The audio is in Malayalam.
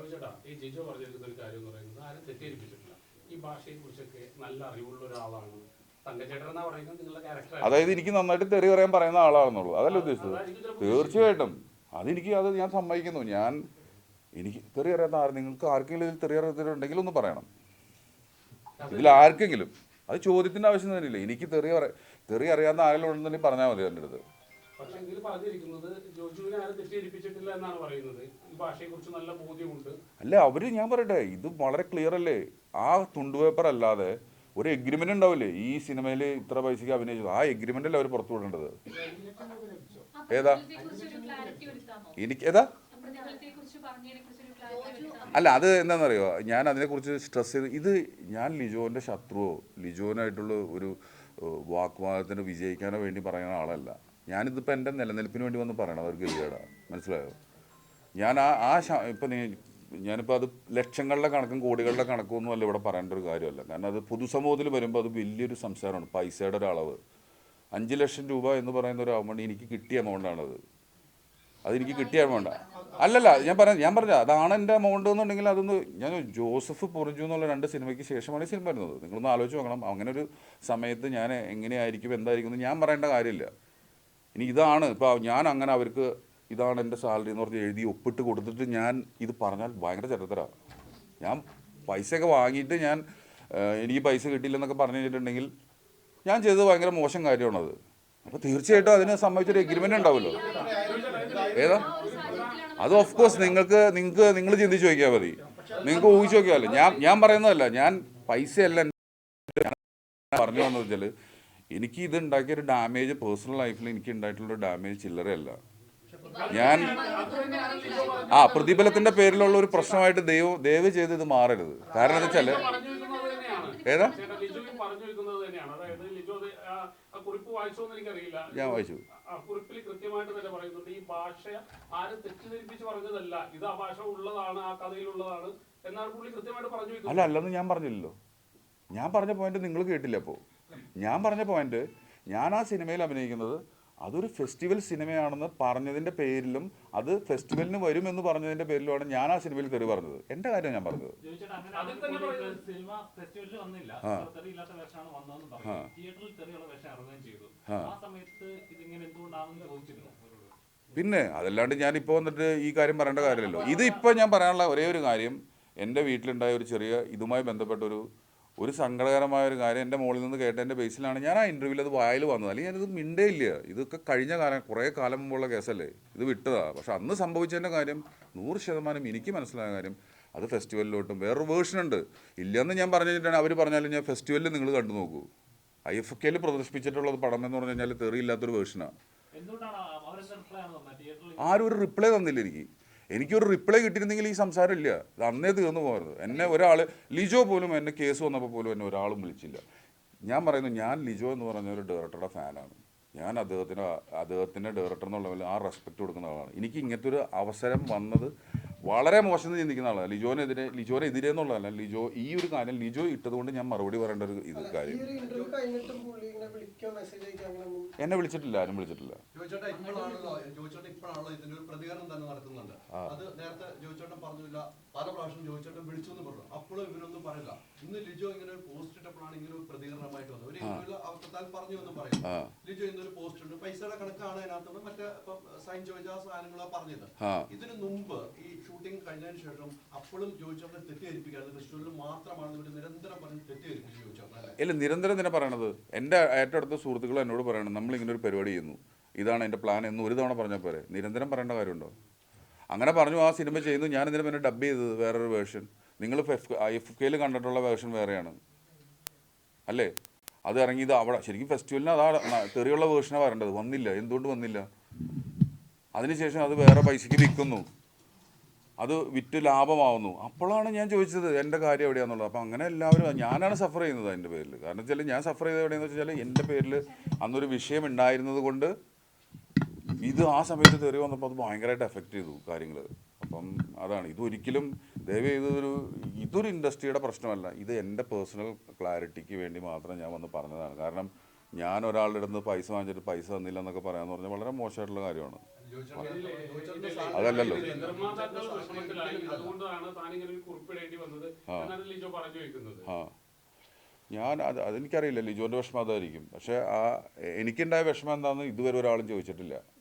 ചോദിച്ചേട്ടാ ഈ ജിജോ പറഞ്ഞിരിക്കുന്ന ഒരു കാര്യം എന്ന് പറയുന്നത് ആരും തെറ്റിദ്ധരിപ്പിച്ചിട്ടില്ല. ഈ ഭാഷയെ കുറിച്ചൊക്കെ നല്ല അറിവുള്ള ഒരാളാണ്. അതായത് എനിക്ക് നന്നായിട്ട് തെറി പറയാൻ പറയുന്ന ആളാണെന്നുള്ളൂ. അതല്ല ഉദ്ദേശിച്ചത്. തീർച്ചയായിട്ടും. അതെനിക്ക് അത് ഞാൻ സമ്മതിക്കുന്നു. ഞാൻ എനിക്ക് തെറി അറിയാത്ത ആര് നിങ്ങൾക്ക് ആർക്കെങ്കിലും ഇതിൽ തെറി അറിയാത്തവരുണ്ടെങ്കിൽ ഒന്ന് പറയണം. ഇതിൽ ആർക്കെങ്കിലും. അത് ചോദ്യത്തിന്റെ ആവശ്യം തന്നെയില്ല. എനിക്ക് തെറി അറിയ തെറി അറിയാവുന്ന ആരെങ്കിലും ഉണ്ടെന്നുണ്ടെങ്കിൽ പറഞ്ഞാൽ മതി എന്റെ അടുത്ത്. പക്ഷെ ഇതിൽ പറഞ്ഞിരിക്കുന്നത് ജോജുവിനെ ആരും തെറ്റിദ്ധരിപ്പിച്ചിട്ടില്ല എന്നാണ് പറയുന്നത്. നല്ല ബോധ്യമുണ്ട്. അല്ല അവർ ഞാൻ പറയട്ടെ ഇത് വളരെ ക്ലിയർ അല്ലേ? ആ തുണ്ട് പേപ്പർ അല്ലാതെ ഒരു എഗ്രിമെന്റ് ഉണ്ടാവില്ലേ? ഈ സിനിമയിൽ ഇത്ര പൈസക്ക് അഭിനയിച്ചത് ആ എഗ്രിമെന്റ് അല്ലേ അവർ പുറത്തു വിടേണ്ടത്? ഏതാ? എനിക്ക് ഏതാ? അല്ല അത് എന്താണെന്നറിയോ ഞാൻ അതിനെക്കുറിച്ച് സ്ട്രെസ് ചെയ്ത് ഇത് ഞാൻ ലിജോന്റെ ശത്രുവോ? ലിജോനായിട്ടുള്ള ഒരു വാക്വാദത്തിന് വാഗ്വാദത്തിന് വിജയിക്കാനോ വേണ്ടി പറയുന്ന ആളല്ല. ഞാനിതിപ്പോൾ എന്റെ നിലനിൽപ്പിന് വേണ്ടി വന്ന് പറയണം അവർക്ക് ഗതികേടാ മനസ്സിലായോ? ഞാൻ ആ ആ ഇപ്പം ഞാനിപ്പോൾ അത് ലക്ഷങ്ങളുടെ കണക്കും കോടികളുടെ കണക്കും ഒന്നും അല്ല ഇവിടെ പറയേണ്ട ഒരു കാര്യമല്ല. കാരണം അത് പൊതുസമൂഹത്തിൽ വരുമ്പോൾ അത് വലിയൊരു സംസാരമാണ് പൈസയുടെ ഒരു അഞ്ച് ലക്ഷം രൂപ എന്ന് പറയുന്ന ഒരു അമൗണ്ട് എനിക്ക് കിട്ടിയ എമൗണ്ടാണത് അതെനിക്ക് കിട്ടിയ എമൗണ്ട് അല്ലല്ല ഞാൻ പറഞ്ഞ ഞാൻ പറഞ്ഞ അതാണ് എന്റെ എമൗണ്ട് എന്നുണ്ടെങ്കിൽ അതൊന്ന് ഞാൻ ജോസഫ് പൊറിഞ്ചു എന്നുള്ള രണ്ട് സിനിമയ്ക്ക് ശേഷമാണ് ഈ സിനിമ വരുന്നത്. നിങ്ങളൊന്ന് ആലോചിച്ച് നോക്കണം അങ്ങനെ ഒരു സമയത്ത് ഞാൻ എങ്ങനെയായിരിക്കും എന്തായിരിക്കും എന്ന് ഞാൻ പറയേണ്ട കാര്യമില്ല. ഇനി ഇതാണ് ഇപ്പോൾ ഞാൻ അങ്ങനെ അവർക്ക് ഇതാണ് എന്റെ സാലറി എന്ന് പറഞ്ഞ് എഴുതി ഒപ്പിട്ട് കൊടുത്തിട്ട് ഞാൻ ഇത് പറഞ്ഞാൽ ഭയങ്കര ചരിത്ര ഞാൻ പൈസയൊക്കെ വാങ്ങിയിട്ട് ഞാൻ എനിക്ക് പൈസ കിട്ടിയില്ലെന്നൊക്കെ പറഞ്ഞു കഴിഞ്ഞിട്ടുണ്ടെങ്കിൽ ഞാൻ ചെയ്തത് ഭയങ്കര മോശം കാര്യമാണത്. അപ്പോൾ തീർച്ചയായിട്ടും അതിന് സംബന്ധിച്ചൊരു എഗ്രിമെന്റ് ഉണ്ടാവുമല്ലോ. ഏതാ? അത് ഓഫ് കോഴ്സ് നിങ്ങൾക്ക് നിങ്ങൾക്ക് നിങ്ങൾ ചിന്തിച്ച് നോക്കിയാൽ മതി. നിങ്ങൾക്ക് ഊഹിച്ച് നോക്കിയാലോ ഞാൻ ഞാൻ പറയുന്നതല്ല ഞാൻ പൈസയല്ല പറഞ്ഞു വന്നത് വെച്ചാൽ എനിക്ക് ഇത് ഉണ്ടാക്കിയ ഒരു ഡാമേജ് പേഴ്സണൽ ലൈഫിൽ എനിക്ക് ഉണ്ടായിട്ടുള്ള ഡാമേജ് ചില്ലറയല്ല. ഞാൻ ആ പ്രതിഫലത്തിന്റെ പേരിലുള്ള ഒരു പ്രശ്നമായിട്ട് ദൈവം ദയവ് ചെയ്ത് ഇത് മാറരുത്. കാരണം എന്താ വെച്ചാൽ ഏതാ? ഞാൻ വായിച്ചു. കുറിപ്പിൽ കൃത്യമായിട്ട് തന്നെ പറയുന്നുണ്ട് ഈ പറഞ്ഞതല്ല ഇത് ആ കഥയിലുള്ളതാണ് എന്നാണ് കൃത്യമായിട്ട് പറഞ്ഞു അല്ല അല്ലെന്ന് ഞാൻ പറഞ്ഞില്ലല്ലോ. ഞാൻ പറഞ്ഞ പോയിന്റ് നിങ്ങൾ കേട്ടില്ല അപ്പോൾ ഞാൻ പറഞ്ഞ പോയിന്റ് ഞാൻ ആ സിനിമയിൽ അഭിനയിക്കുന്നത് അതൊരു ഫെസ്റ്റിവൽ സിനിമയാണെന്ന് പറഞ്ഞതിന്റെ പേരിലും അത് ഫെസ്റ്റിവലിന് വരുമെന്ന് പറഞ്ഞതിന്റെ പേരിലുമാണ് ഞാൻ ആ സിനിമയിൽ തെറി പറഞ്ഞത്. എന്റെ കാര്യം ഞാൻ പറഞ്ഞത്. അതിൽ തന്നെ സിനിമ ഫെസ്റ്റിവലിൽ വന്നില്ല. ആ. തെറിയില്ലാത്ത വേഷമാണ് വന്നതെന്ന് പറഞ്ഞു. തിയേറ്ററിൽ തെറിയുള്ള വേഷം ഇറങ്ങുകയും ചെയ്തു. ആ. ആ സമയത്ത് ഇതിങ്ങനെ എന്തുകൊണ്ടാണെന്ന് ചോദിച്ചിരുന്നു? പിന്നെ അതല്ലാണ്ട് ഞാൻ ഇപ്പോൾ വന്നിട്ട് ഈ കാര്യം പറയേണ്ട കാര്യമല്ലോ ഇത് ഇപ്പോൾ ഞാൻ പറയാനുള്ള ഒരേ ഒരു കാര്യം എന്റെ വീട്ടിലുണ്ടായ ഒരു ചെറിയ ഇതുമായി ബന്ധപ്പെട്ട ഒരു ഒരു സങ്കടകരമായ ഒരു കാര്യം എന്റെ മുകളിൽ നിന്ന് കേട്ടതിന്റെ ബേസിലാണ്. ഞാൻ ആ ഇന്റർവ്യൂവിൽ അത് വായിൽ വന്നത്. അല്ലെങ്കിൽ ഞാനിത് മിണ്ടേ ഇല്ല ഇതൊക്കെ കഴിഞ്ഞ കാലം കുറേ കാലം മുമ്പുള്ള കേസല്ലേ? ഇത് വിട്ടതാ. പക്ഷെ അന്ന് സംഭവിച്ചതിന്റെ കാര്യം നൂറ് ശതമാനം എനിക്ക് മനസ്സിലായ കാര്യം അത് ഫെസ്റ്റിവലിലോട്ടും വേറൊരു വേർഷൻ ഉണ്ട്. ഇല്ലയെന്ന് ഞാൻ പറഞ്ഞു കഴിഞ്ഞിട്ടാണ് അവർ പറഞ്ഞാലും ഞാൻ ഫെസ്റ്റിവലിൽ നിങ്ങൾ കണ്ടു നോക്കൂ. ഐ എഫ് കെയിൽ പ്രദർശിപ്പിച്ചിട്ടുള്ളത് പടം എന്ന് പറഞ്ഞു കഴിഞ്ഞാൽ തെറിയില്ലാത്തൊരു വേർഷനാണ് ആരും ഒരു റിപ്ലൈ തന്നില്ല എനിക്ക്. എനിക്കൊരു റിപ്ലൈ കിട്ടിയിരുന്നെങ്കിൽ ഈ സംസാരം ഇല്ല. ഇത് അന്നേ തീർന്നു പോകരുത്. എന്നെ ഒരാൾ ലിജോ പോലും എന്നെ കേസ് വന്നപ്പോൾ പോലും എന്നെ ഒരാളും വിളിച്ചില്ല. ഞാൻ പറയുന്നു ഞാൻ ലിജോ എന്ന് പറഞ്ഞ ഒരു ഡയറക്ടറുടെ ഫാനാണ്. ഞാൻ അദ്ദേഹത്തിന് അദ്ദേഹത്തിന്റെ ഡയറക്ടർ എന്നുള്ള ആ റെസ്പെക്ട് കൊടുക്കുന്ന ആളാണ്. എനിക്ക് ഇങ്ങനത്തെ ഒരു അവസരം വന്നത് വളരെ മോശം ചിന്തിക്കുന്ന ആളാണ് ലിജോനെതിരെ ലിജോനെതിരെ എന്നുള്ളതല്ല ലിജോ ഈ ഒരു കാര്യം ലിജോ ഇട്ടതുകൊണ്ട് ഞാൻ മറുപടി പറയേണ്ട ഒരു ഇത് കാര്യം. എന്നെ വിളിച്ചിട്ടില്ല ആരും വിളിച്ചിട്ടില്ല. ജോയിച്ചോട്ട ഇപ്പോഴാണല്ലോ ജോയിച്ചോട്ട ഇപ്പോഴാണല്ലോ ഇതിന്റെ ഒരു പ്രതികരണം തന്നെ നടക്കുന്നുണ്ട് അത് നേരത്തെ ജോയിച്ചോട്ടൻ പറഞ്ഞില്ല പല പ്രാവശ്യം ജോയിച്ചോട്ടൻ വിളിച്ചു എന്ന് പറഞ്ഞു. അപ്പോഴും ഇവരൊന്നും പറയില്ല. ഇന്ന് ലിജോ ഇങ്ങനെ ഒരു പോസ്റ്റ് ഇട്ടപ്പോഴാണ് ഇങ്ങനെ ഒരു പ്രതികരണമായിട്ട് വന്നത്. ഒരു പറഞ്ഞു എന്ന് പറയും. ലിജോ ഇന്നൊരു പോസ്റ്റ് ഉണ്ട് പൈസയുടെ കണക്കാണ് മറ്റേ സൈൻ ചോദിച്ച ആ സാധനങ്ങളാ പറഞ്ഞത്. ആ. ഇതിനു മുമ്പ് ഈ ഷൂട്ടിംഗ് കഴിഞ്ഞതിന് ശേഷം അപ്പോഴും ജോയിച്ചോട്ടനെ തെറ്റിദ്ധരിപ്പിക്കാതെ തൃശ്ശൂരിൽ മാത്രമാണ് നിരന്തരം പറഞ്ഞ് തെറ്റിദ്ധരിപ്പിച്ചു ജോയിച്ചോട്ടൻ അല്ലേ? ഇല്ല നിരന്തരം തന്നെ പറയണത്? എന്റെ ഏറ്റവും അടുത്ത സുഹൃത്തുക്കൾ എന്നോട് പറയണം നമ്മളിങ്ങനെ ഒരു പരിപാടി ചെയ്യുന്നു. ഇതാണ് എന്റെ പ്ലാൻ എന്ന് ഒരു തവണ പറഞ്ഞാൽ പോരെ. നിരന്തരം പറയേണ്ട കാര്യമുണ്ടോ? അങ്ങനെ പറഞ്ഞു ആ സിനിമ ചെയ്യുന്നു. ഞാൻ ഇതിന് പിന്നെ ഡബ് ചെയ്തത് വേറൊരു വേർഷൻ നിങ്ങൾ എഫ് എഫ് കെയിൽ കണ്ടിട്ടുള്ള വേർഷൻ വേറെയാണ്. അല്ലേ? അത് ഇറങ്ങിയത് അവിടെ ശരിക്കും ഫെസ്റ്റിവലിന് അതാ തെറിയുള്ള വേർഷനാണ് വരേണ്ടത് വന്നില്ല. എന്തുകൊണ്ട് വന്നില്ല? അതിനുശേഷം അത് വേറെ പൈസയ്ക്ക് വിൽക്കുന്നു. അത് വിറ്റ് ലാഭമാവുന്നു. അപ്പോഴാണ് ഞാൻ ചോദിച്ചത് എന്റെ കാര്യം എവിടെയാണെന്നുള്ളത് അപ്പോൾ അങ്ങനെ എല്ലാവരും ഞാനാണ് സഫർ ചെയ്യുന്നത് അതിന്റെ പേരിൽ. കാരണം വെച്ചാൽ ഞാൻ സഫർ ചെയ്തത് എവിടെയെന്ന് വെച്ചാൽ എന്റെ പേരിൽ അന്നൊരു വിഷയം ഉണ്ടായിരുന്നത് കൊണ്ട് ഇത് ആ സമയത്ത് തെറി വന്നപ്പോൾ അത് ഭയങ്കരമായിട്ട് എഫക്റ്റ് ചെയ്തു കാര്യങ്ങൾ അപ്പം അതാണ് ഇതൊരിക്കലും ദയവ് ചെയ്തൊരു ഇതൊരു ഇൻഡസ്ട്രിയുടെ പ്രശ്നമല്ല. ഇത് എന്റെ പേഴ്സണൽ ക്ലാരിറ്റിക്ക് വേണ്ടി മാത്രം ഞാൻ വന്ന് പറഞ്ഞതാണ്. കാരണം ഞാൻ ഒരാളുടെ അടുത്ത് പൈസ വാങ്ങിച്ചിട്ട് പൈസ തന്നില്ല എന്നൊക്കെ പറയാമെന്ന് പറഞ്ഞാൽ വളരെ മോശമായിട്ടുള്ള കാര്യമാണ്. അതല്ലല്ലോ. ആ. ഞാൻ അത് അതെനിക്കറിയില്ല. ലിജോന്റെ വിഷമം അതായിരിക്കും. പക്ഷേ ആ എനിക്കുണ്ടായ വിഷമം എന്താണെന്ന് ഇതുവരെ ഒരാളും ചോദിച്ചിട്ടില്ല.